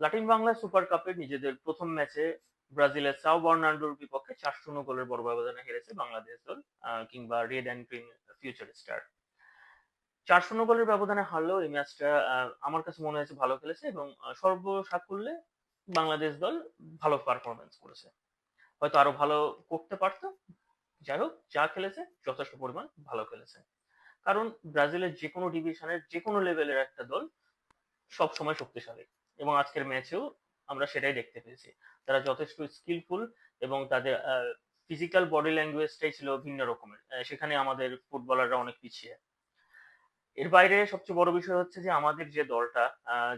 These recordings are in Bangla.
লাটিন বাংলা সুপার কাপে নিজেদের প্রথম ম্যাচে ব্রাজিলের সাও বার্নার্ডোর বিপক্ষে চার শূন্য গোলের বড় ব্যবধানে হেরেছে বাংলাদেশ দল কিংবা red and green future star. চার শূন্য গোলের ব্যবধানে হারলেও এই ম্যাচটা আমার কাছে মনে হয়েছে ভালো খেলেছে এবং সর্বসাকুল্যে বাংলাদেশ দল ভালো পারফরমেন্স করেছে। হয়তো আরও ভালো করতে পারত। যাই হোক, যা খেলেছে, যথেষ্ট পরিমাণ ভালো খেলেছে। কারণ ব্রাজিলের যে কোনো ডিভিশনের যে কোনো লেভেলের একটা দল সব সময় শক্তিশালী। এবং আজকের ম্যাচেও আমরা সেটাই দেখতে পেয়েছি। তারা যথেষ্ট স্কিলফুল এবং তাদের ফিজিক্যাল বডি ল্যাঙ্গুয়েজটাই ছিল ভিন্ন রকমের। সেখানে আমাদের ফুটবলাররা অনেক পিছিয়ে। এর বাইরে সবচেয়ে বড় বিষয় হচ্ছে যে আমাদের যে দলটা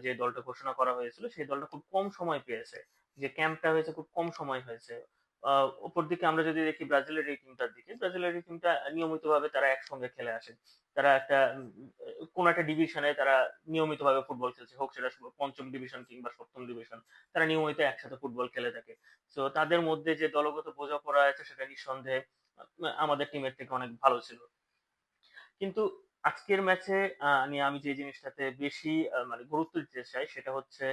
যে দলটা ঘোষণা করা হয়েছিল, সেই দলটা খুব কম সময় পেয়েছে। যে ক্যাম্পটা হয়েছে খুব কম সময় হয়েছে। উপর দিকে আমরা যদি দেখি ব্রাজিলের এই টিমটার দিকে, ব্রাজিলের এই টিমটা নিয়মিতভাবে তারা একসঙ্গে খেলে আসে। তারা একটা কোন একটা ডিভিশনে তারা নিয়মিতভাবে ফুটবল খেলছে, হোক সেটা পঞ্চম ডিভিশন কিংবা সপ্তম ডিভিশন তারা নিয়মিত একসাথে ফুটবল খেলে থাকে। তো তাদের মধ্যে যে দলগত বোঝাপড়া আছে সেটা নিঃসন্দেহে আমাদের টিমের থেকে অনেক ভালো ছিল। কিন্তু আজকের ম্যাচে আমি যে জিনিসটাতে বেশি মানে গুরুত্ব দিতে চাই সেটা হচ্ছে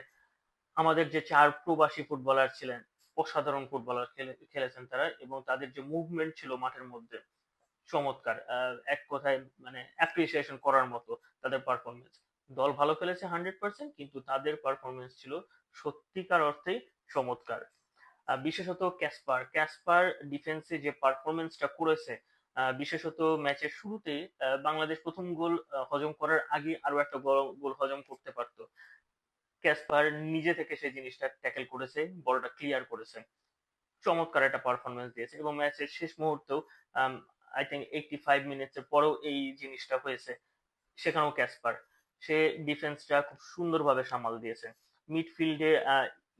আমাদের যে চার প্রবাসী ফুটবলার ছিলেন, অসাধারণ ফুটবলার খেলেছেন তারা এবং তাদের যে মুভমেন্ট ছিল মাঠের মধ্যে চমৎকার এক কথায় মানে অ্যাপ্রিসিয়েশন করার মতো তাদের পারফরমেন্স দল ভালো খেলেছে হান্ড্রেড পার্সেন্ট কিন্তু তাদের পারফরমেন্স ছিল সত্যিকার অর্থেই চমৎকার। বিশেষত ক্যাসপার ক্যাসপার ডিফেন্সে যে পারফরমেন্সটা করেছে বিশেষত ম্যাচের শুরুতে বাংলাদেশ প্রথম গোল হজম করার আগে আরও একটা গোল হজম করতে পারতো। ক্যাসপার নিজে থেকে সেই জিনিসটা ট্যাকেল করেছে, বলটা ক্লিয়ার করেছে। চমৎকার একটা পারফরমেন্স দিয়েছে এবং ম্যাচের শেষ মুহূর্তেও আই থিঙ্ক এইটটি ফাইভ মিনিটসের পরেও এই জিনিসটা হয়েছে। সেখানেও ক্যাসপার সে ডিফেন্সটা খুব সুন্দরভাবে সামাল দিয়েছে। মিডফিল্ডে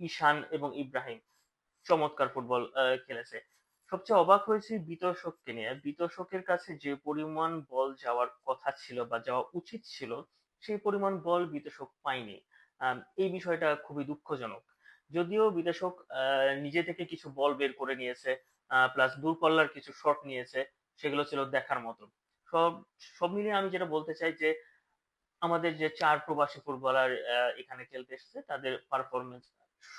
ঈশান এবং ইব্রাহিম চমৎকার ফুটবল খেলেছে। সবচেয়ে অবাক হয়েছে বিতর্শককে নিয়ে। বিতর্শকের কাছে যে পরিমাণ বল যাওয়ার কথা ছিল বা যাওয়া উচিত ছিল, সেই পরিমাণ বল বিতর্শক পায়নি। এই বিষয়টা খুবই দুঃখজনক। যদিও বিদেশক নিজে থেকে কিছু বল বের করে নিয়েছে প্লাস দূরপাল্লার কিছু শট নিয়েছে সেগুলো ছিল দেখার মতো। সব সব মিলিয়ে আমি যেটা বলতে চাই যে, আমাদের যে চার প্রবাসী ফুটবলার এখানে খেলতে এসেছে, তাদের পারফরমেন্স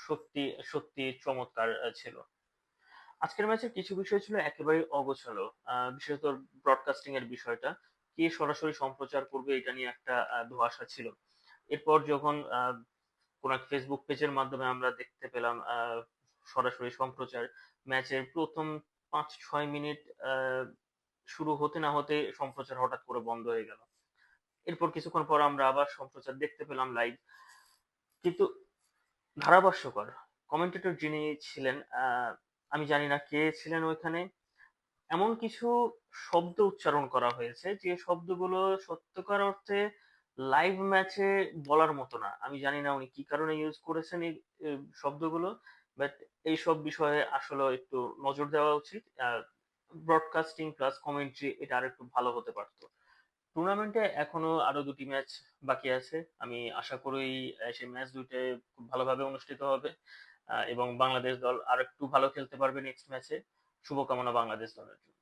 সত্যি সত্যি চমৎকার ছিল। আজকের ম্যাচের কিছু বিষয় ছিল একেবারে অগোছালো। বিশেষত ব্রডকাস্টিং এর বিষয়টা। কে সরাসরি সম্প্রচার করবে এটা নিয়ে একটা ধোয়াশা ছিল। এরপর যখন কোন ফেসবুক পেজের মাধ্যমে আমরা দেখতে পেলাম সরাসরি সম্প্রচার ম্যাচের প্রথম পাঁচ ছয় মিনিট শুরু হতে না হতে সম্প্রচার হঠাৎ করে বন্ধ হয়ে গেল। এরপর কিছুক্ষণ পর আমরা আবার সম্প্রচার দেখতে পেলাম লাইভ কিন্তু ধারাভাষ্যকর কমেন্টেটর যিনি ছিলেন আমি জানি না কে ছিলেন ওইখানে, এমন কিছু শব্দ উচ্চারণ করা হয়েছে যে শব্দগুলো সত্যকার অর্থে লাইভ ম্যাচে বলার মতো না। আমি জানি না উনি কি কারণে ইউজ করেছেন এই শব্দগুলো বাট এই সব বিষয়ে আসলে একটু নজর দেওয়া উচিত। ব্রডকাস্টিং প্লাস কমেন্ট্রি এটা আর একটু ভালো হতে পারতো। টুর্নামেন্টে এখনও আরও দুটি ম্যাচ বাকি আছে। আমি আশা করি সেই ম্যাচ দুইটা খুব ভালোভাবে অনুষ্ঠিত হবে এবং বাংলাদেশ দল আর একটু ভালো খেলতে পারবে নেক্সট ম্যাচে শুভকামনা বাংলাদেশ দলের জন্য।